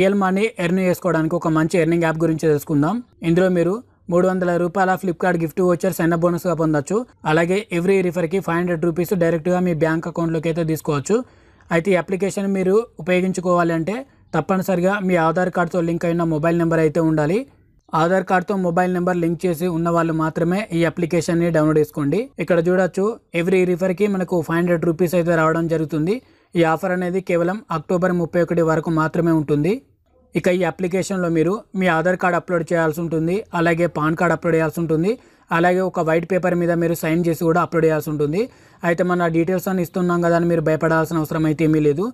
Real money earn చేసుకోవడానికి ఒక మంచి ఎర్నింగ్ యాప్ గురించి తెలుసుకుందాం. ఇందులో మీరు మూడు వందల రూపాయల ఫ్లిప్కార్ట్ గిఫ్ట్ వచ్చర్ సైన్ బోనస్గా పొందొచ్చు. అలాగే ఎవ్రీ రిఫర్కి ఫైవ్ హండ్రెడ్ రూపీస్ డైరెక్ట్గా మీ బ్యాంక్ అకౌంట్లోకి అయితే తీసుకోవచ్చు. అయితే ఈ అప్లికేషన్ మీరు ఉపయోగించుకోవాలి అంటే తప్పనిసరిగా మీ ఆధార్ కార్డ్తో లింక్ అయిన మొబైల్ నెంబర్ అయితే ఉండాలి. ఆధార్ కార్డ్తో మొబైల్ నెంబర్ లింక్ చేసి ఉన్న వాళ్ళు మాత్రమే ఈ అప్లికేషన్ని డౌన్లోడ్ చేసుకోండి. ఇక్కడ చూడొచ్చు ఎవ్రీ రిఫర్కి మనకు ఫైవ్ హండ్రెడ్ రూపీస్ అయితే రావడం జరుగుతుంది. ఈ ఆఫర్ అనేది కేవలం అక్టోబర్ ముప్పై ఒకటి వరకు మాత్రమే ఉంటుంది. ఇక ఈ అప్లికేషన్లో మీరు మీ ఆధార్ కార్డ్ అప్లోడ్ చేయాల్సి ఉంటుంది అలాగే పాన్ కార్డ్ అప్లోడ్ చేయాల్సి ఉంటుంది అలాగే ఒక వైట్ పేపర్ మీద మీరు సైన్ చేసి కూడా అప్లోడ్ చేయాల్సి ఉంటుంది. అయితే మన డీటెయిల్స్ అని ఇస్తున్నాం కదా అని మీరు భయపడాల్సిన అవసరం అయితే ఏమీ లేదు.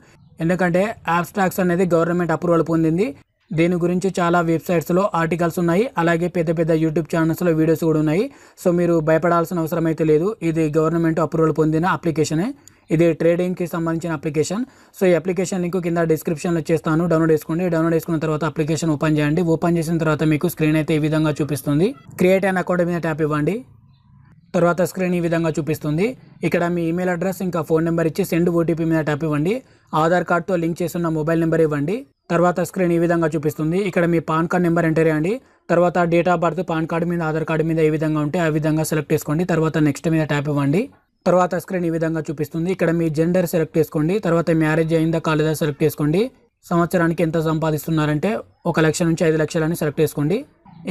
ఎందుకంటే యాబ్స్ట్రాక్స్ అనేది గవర్నమెంట్ అప్రూవల్ పొందింది. దీని గురించి చాలా వెబ్సైట్స్లో ఆర్టికల్స్ ఉన్నాయి అలాగే పెద్ద పెద్ద యూట్యూబ్ ఛానల్స్లో వీడియోస్ కూడా ఉన్నాయి. సో మీరు భయపడాల్సిన అవసరం అయితే లేదు. ఇది గవర్నమెంట్ అప్రూవల్ పొందిన అప్లికేషనే. ఇది ట్రేడింగ్కి సంబంధించిన అప్లికేషన్ సో ఈ అప్లికేషన్ లింక్ కింద డిస్క్రిప్షన్లో చేస్తాను. డౌన్లోడ్ చేసుకోండి. డౌన్లోడ్ చేసుకున్న తర్వాత అప్లికేషన్ ఓపెన్ చేయండి. ఓపెన్ చేసిన తర్వాత మీకు స్క్రీన్ అయితే ఈ విధంగా చూపిస్తుంది. క్రియేట్ అన్ అకౌంట్ మీద ట్యాప్ ఇవ్వండి. తర్వాత స్క్రీన్ ఈ విధంగా చూపిస్తుంది. ఇక్కడ మీ ఈమెయిల్ అడ్రస్ ఇంకా ఫోన్ నెంబర్ ఇచ్చి సెండ్ ఓటీపీ మీద ట్యాప్ ఇవ్వండి. ఆధార్ కార్డ్తో లింక్ చేస్తున్న మొబైల్ నెంబర్ ఇవ్వండి. తర్వాత స్క్రీన్ ఈ విధంగా చూపిస్తుంది. ఇక్కడ మీ పాన్ కార్డ్ నెంబర్ ఎంటర్ చేయండి. తర్వాత date of birth PAN card మీద ఆధార్ కార్డు మీద ఏ విధంగా ఉంటే ఆ విధంగా సెలెక్ట్ చేసుకోండి. తర్వాత నెక్స్ట్ మీద ట్యాప్ ఇవ్వండి. తర్వాత స్క్రీన్ ఈ విధంగా చూపిస్తుంది. ఇక్కడ మీ జెండర్ సెలెక్ట్ చేసుకోండి. తర్వాత మ్యారేజ్ అయిందా కాలేదా సెలెక్ట్ చేసుకోండి. సంవత్సరానికి ఎంత సంపాదిస్తున్నారంటే ఒక లక్ష నుంచి ఐదు లక్షలని సెలెక్ట్ చేసుకోండి.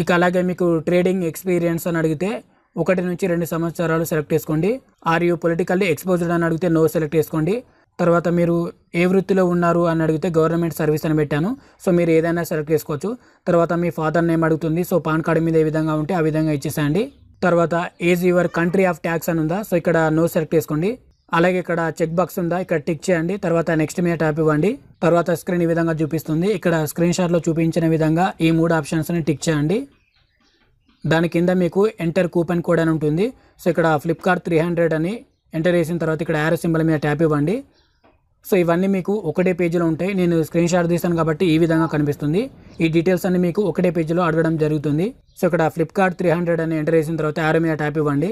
ఇక అలాగే మీకు ట్రేడింగ్ ఎక్స్పీరియన్స్ అని అడిగితే ఒకటి నుంచి రెండు సంవత్సరాలు సెలెక్ట్ చేసుకోండి. ఆర్ యూ పొలిటికల్లీ ఎక్స్పోజ్డ్ అని అడిగితే నో సెలెక్ట్ చేసుకోండి. తర్వాత మీరు ఏ వృత్తిలో ఉన్నారు అని అడిగితే గవర్నమెంట్ సర్వీస్ అని పెట్టాను. సో మీరు ఏదైనా సెలెక్ట్ చేసుకోవచ్చు. తర్వాత మీ ఫాదర్ నేమ్ అడుగుతుంది? సో పాన్ కార్డు మీద ఏ విధంగా ఉంటే ఆ విధంగా ఇచ్చేసేయండి. తర్వాత is your country of tax అని ఉందా? సో ఇక్కడ నో సెలెక్ట్ చేసుకోండి. అలాగే ఇక్కడ చెక్ బాక్స్ ఉందా? ఇక్కడ టిక్ చేయండి. తర్వాత నెక్స్ట్ మీద ట్యాప్ ఇవ్వండి. తర్వాత స్క్రీన్ ఈ విధంగా చూపిస్తుంది. ఇక్కడ స్క్రీన్ షాట్లో చూపించిన విధంగా ఈ మూడు ఆప్షన్స్ని టిక్ చేయండి. దాని కింద మీకు ఎంటర్ కూపన్ కోడ్ అని ఉంటుంది. సో ఇక్కడ ఫ్లిప్కార్ట్ త్రీ హండ్రెడ్ అని ఎంటర్ చేసిన తర్వాత ఇక్కడ యారో సింబల్ మీద ట్యాప్ ఇవ్వండి. సో ఇవన్నీ మీకు ఒకటే పేజీలో ఉంటాయి. నేను స్క్రీన్ షాట్ తీసాను కాబట్టి ఈ విధంగా కనిపిస్తుంది. ఈ డీటెయిల్స్ అన్ని మీకు ఒకటే పేజీలో అడగడం జరుగుతుంది. సో ఇక్కడ ఫ్లిప్కార్ట్ త్రీ హండ్రెడ్ అని ఎంటర్ చేసిన తర్వాత యారో మీద ట్యాప్ ఇవ్వండి.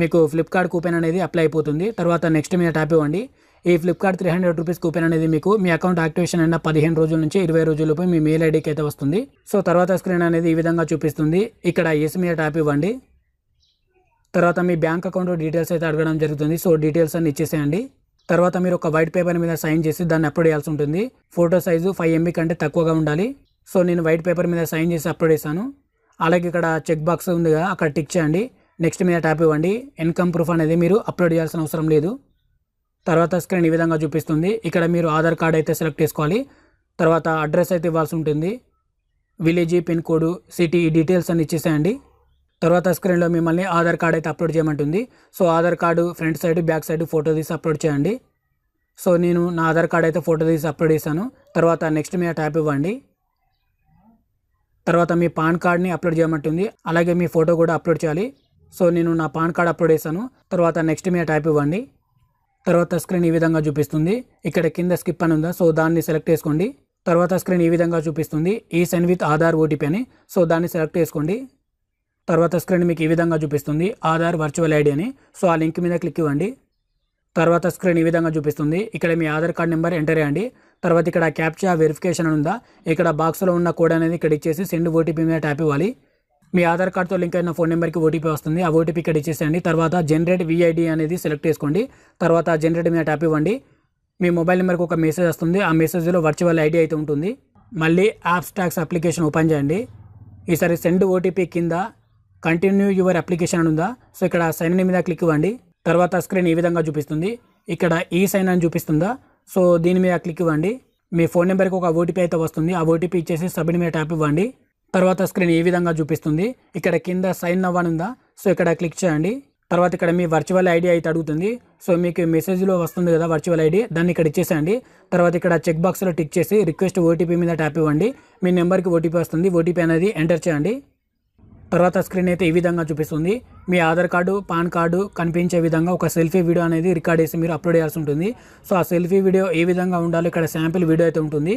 మీకు ఫ్లిప్కార్ట్ కూపెన్ అనేది అప్లై అయిపోతుంది. తర్వాత నెక్స్ట్ మీద ట్యాప్ ఇవ్వండి. ఈ Flipkart three hundred rupees coupon అనేది మీకు మీ అకౌంట్ యాక్టివేషన్ అయిన పదిహేను రోజుల నుంచి ఇరవై రోజులపై మీ మెయిల్ ఐడికి అయితే వస్తుంది. సో తర్వాత స్క్రీన్ అనేది ఈ విధంగా చూపిస్తుంది. ఇక్కడ ఎస్ మీద ట్యాప్ ఇవ్వండి. తర్వాత మీ బ్యాంక్ అకౌంట్ డీటెయిల్స్ అయితే అడగడం జరుగుతుంది. సో డీటెయిల్స్ అన్ని ఇచ్చేసేయండి. తర్వాత మీరు ఒక వైట్ పేపర్ మీద సైన్ చేసి దాన్ని అప్లోడ్ చేయాల్సి ఉంటుంది. ఫోటో సైజు ఫైవ్ ఎంబీ కంటే తక్కువగా ఉండాలి. సో నేను వైట్ పేపర్ మీద సైన్ చేసి అప్లోడ్ చేశాను. అలాగే ఇక్కడ చెక్ బాక్స్ ఉంది కదా అక్కడ టిక్ చేయండి. నెక్స్ట్ మీద ట్యాప్ ఇవ్వండి. ఇన్కమ్ ప్రూఫ్ అనేది మీరు అప్లోడ్ చేయాల్సిన అవసరం లేదు. తర్వాత స్క్రీన్ ఈ విధంగా చూపిస్తుంది. ఇక్కడ మీరు ఆధార్ కార్డ్ అయితే సెలెక్ట్ చేసుకోవాలి. తర్వాత అడ్రస్ అయితే ఇవ్వాల్సి ఉంటుంది. విలేజ్ పిన్ కోడ్ సిటీ ఈ డీటెయిల్స్ అన్ని ఇచ్చేసేయండి. తర్వాత స్క్రీన్లో మిమ్మల్ని ఆధార్ కార్డ్ అయితే upload చేయమంటుంది. So Aadhaar card front side back side photo తీసి అప్లోడ్ చేయండి. సో నేను నా ఆధార్ కార్డ్ అయితే ఫోటో తీసి అప్లోడ్ చేశాను. తర్వాత నెక్స్ట్ మీద ట్యాప్ ఇవ్వండి. తర్వాత మీ పాన్ కార్డ్ని అప్లోడ్ చేయమంటుంది. అలాగే మీ ఫోటో కూడా అప్లోడ్ చేయాలి. సో నేను నా పాన్ కార్డ్ అప్లోడ్ చేశాను. తర్వాత నెక్స్ట్ మీద ట్యాప్ ఇవ్వండి. తర్వాత స్క్రీన్ ఈ విధంగా చూపిస్తుంది. ఇక్కడ కింద స్కిప్ అని ఉందా? సో దాన్ని సెలెక్ట్ చేసుకోండి. తర్వాత స్క్రీన్ ఈ విధంగా చూపిస్తుంది. ఈ సెన్ విత్ ఆధార్ ఓటీపీ అని. సో దాన్ని సెలెక్ట్ చేసుకోండి. తర్వాత స్క్రీన్ మీకు ఈ విధంగా చూపిస్తుంది. ఆధార్ వర్చువల్ ఐడి అని. సో ఆ లింక్ మీద క్లిక్ ఇవ్వండి. తర్వాత స్క్రీన్ ఈ విధంగా చూపిస్తుంది. ఇక్కడ మీ ఆధార్ కార్డ్ నెంబర్ ఎంటర్ చేయండి. తర్వాత ఇక్కడ క్యాప్చా వెరిఫికేషన్ అని ఉందా? ఇక్కడ బాక్స్లో ఉన్న కోడ్ అనేది ఇక్కడ ఇచ్చేసి సెండ్ ఓటీపీ మీద ట్యాప్ ఇవ్వాలి. మీ ఆధార్ కార్డ్తో లింక్ అయిన ఫోన్ నెంబర్కి ఓటీపీ వస్తుంది. ఆ ఓటీపీ ఇక్కడ ఇచ్చేసేయండి. తర్వాత జనరేట్ విఐడి అనేది సెలెక్ట్ చేసుకోండి. తర్వాత జనరేట్ మీద ట్యాప్ ఇవ్వండి. మీ మొబైల్ నెంబర్కి ఒక మెసేజ్ వస్తుంది. ఆ మెసేజ్లో వర్చువల్ ఐడి అయితే ఉంటుంది. మళ్ళీ యాప్స్ ట్యాక్స్ అప్లికేషన్ ఓపెన్ చేయండి. ఈసారి సెండ్ ఓటీపీ కింద కంటిన్యూ యువర్ అప్లికేషన్ అని ఉందా? సో ఇక్కడ సైన్ ఇన్ మీద క్లిక్ ఇవ్వండి. తర్వాత స్క్రీన్ ఈ విధంగా చూపిస్తుంది. ఇక్కడ ఈ సైన్ అని చూపిస్తుందా? సో దీని మీద క్లిక్ ఇవ్వండి. మీ ఫోన్ నెంబర్కి ఒక ఓటీపీ అయితే వస్తుంది. ఆ ఓటీపీ ఇచ్చేసి సబ్మిట్ మీద ట్యాప్ ఇవ్వండి. తర్వాత స్క్రీన్ ఈ విధంగా చూపిస్తుంది. ఇక్కడ కింద సైన్ అవ్వని ఉందా? సో ఇక్కడ క్లిక్ చేయండి. తర్వాత ఇక్కడ మీ వర్చువల్ ఐడి అయితే అడుగుతుంది. సో మీకు మెసేజ్లో వస్తుంది కదా వర్చువల్ ఐడి దాన్ని ఇక్కడ ఇచ్చేసేయండి. తర్వాత ఇక్కడ చెక్ బాక్స్లో టిక్ చేసి రిక్వెస్ట్ ఓటీపీ మీద ట్యాప్ ఇవ్వండి. మీ నెంబర్కి ఓటీపీ వస్తుంది. ఓటీపీ అనేది ఎంటర్ చేయండి. తర్వాత స్క్రీన్ అయితే ఈ విధంగా చూపిస్తుంది. మీ ఆధార్ కార్డు పాన్ కార్డు కనిపించే విధంగా ఒక సెల్ఫీ వీడియో అనేది రికార్డ్ చేసి మీరు అప్లోడ్ చేయాల్సి ఉంటుంది. సో ఆ సెల్ఫీ వీడియో ఏ విధంగా ఉండాలో ఇక్కడ శాంపిల్ వీడియో అయితే ఉంటుంది.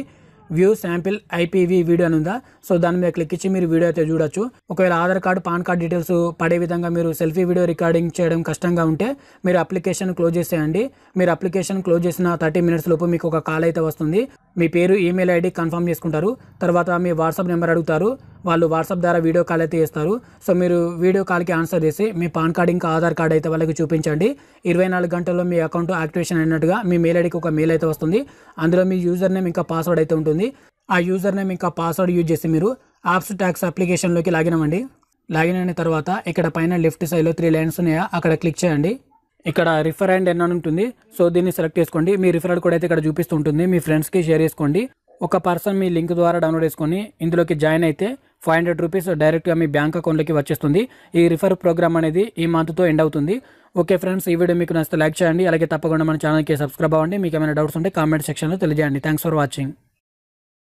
వ్యూ శాంపిల్ ఐపీవీ వీడియో అని ఉందా? సో దాని మీద క్లిక్ ఇచ్చి మీరు వీడియో అయితే చూడొచ్చు. ఒకవేళ Aadhaar card PAN card details పడే విధంగా మీరు సెల్ఫీ వీడియో రికార్డింగ్ చేయడం కష్టంగా ఉంటే మీరు అప్లికేషన్ క్లోజ్ చేసేయండి. మీరు అప్లికేషన్ క్లోజ్ చేసిన థర్టీ మినిట్స్ లోపు మీకు ఒక కాల్ అయితే వస్తుంది. మీ పేరు ఈమెయిల్ ఐడి కన్ఫర్మ్ చేసుకుంటారు. తర్వాత మీ వాట్సాప్ నెంబర్ అడుగుతారు. వాళ్ళు వాట్సాప్ ద్వారా వీడియో కాల్ అయితే చేస్తారు. సో మీరు వీడియో కాల్కి ఆన్సర్ చేసి మీ పాన్ కార్డ్ ఇంకా ఆధార్ కార్డ్ అయితే వాళ్ళకి చూపించండి. ఇరవై నాలుగు గంటల్లో మీ అకౌంట్ యాక్టివేషన్ అయినట్టుగా మీ మెయిల్ ఐడికి ఒక మెయిల్ అయితే వస్తుంది. అందులో మీ యూజర్ నేమ్ ఇంకా పాస్వర్డ్ అయితే ఉంటుంది. ఆ యూజర్ నేమ్ ఇంకా పాస్వర్డ్ యూజ్ చేసి మీరు యాప్స్ ట్యాక్స్ అప్లికేషన్లోకి లాగిన్ అవ్వండి. లాగిన్ అయిన తర్వాత ఇక్కడ పైన లెఫ్ట్ సైడ్లో త్రీ లైన్స్ ఉన్నాయా? అక్కడ క్లిక్ చేయండి. ఇక్కడ రిఫర్ అండ్ ఎన్ అని ఉంటుంది. సో దీన్ని సెలెక్ట్ చేసుకోండి. మీ రిఫరల్ కూడా అయితే ఇక్కడ చూపిస్తుంటుంది మీ ఫ్రెండ్స్కి షేర్ చేసుకోండి. ఒక పర్సన్ మీ లింక్ ద్వారా డౌన్లోడ్ చేసుకొని ఇందులోకి జాయిన్ అయితే ఫైవ్ హండ్రెడ్ రూపీస్ డైరెక్ట్గా మీ బ్యాంక్ అకౌంట్లోకి వచ్చేస్తుంది. ఈ రిఫర్ ప్రోగ్రామ్ అనేది ఈ మంత్తో ఎండ్ అవుతుంది. ఓకే ఫ్రెండ్స్ ఈ వీడియో మీకు నచ్చితే లైక్ చేయండి. అలాగే తప్పకుండా మన ఛానల్కి సబ్స్క్రైబ్ అవ్వండి. మీకు ఏమైనా డౌట్స్ ఉంటే కామెంట్ సెక్షన్లో తెలియజేయండి. Thanks for watching.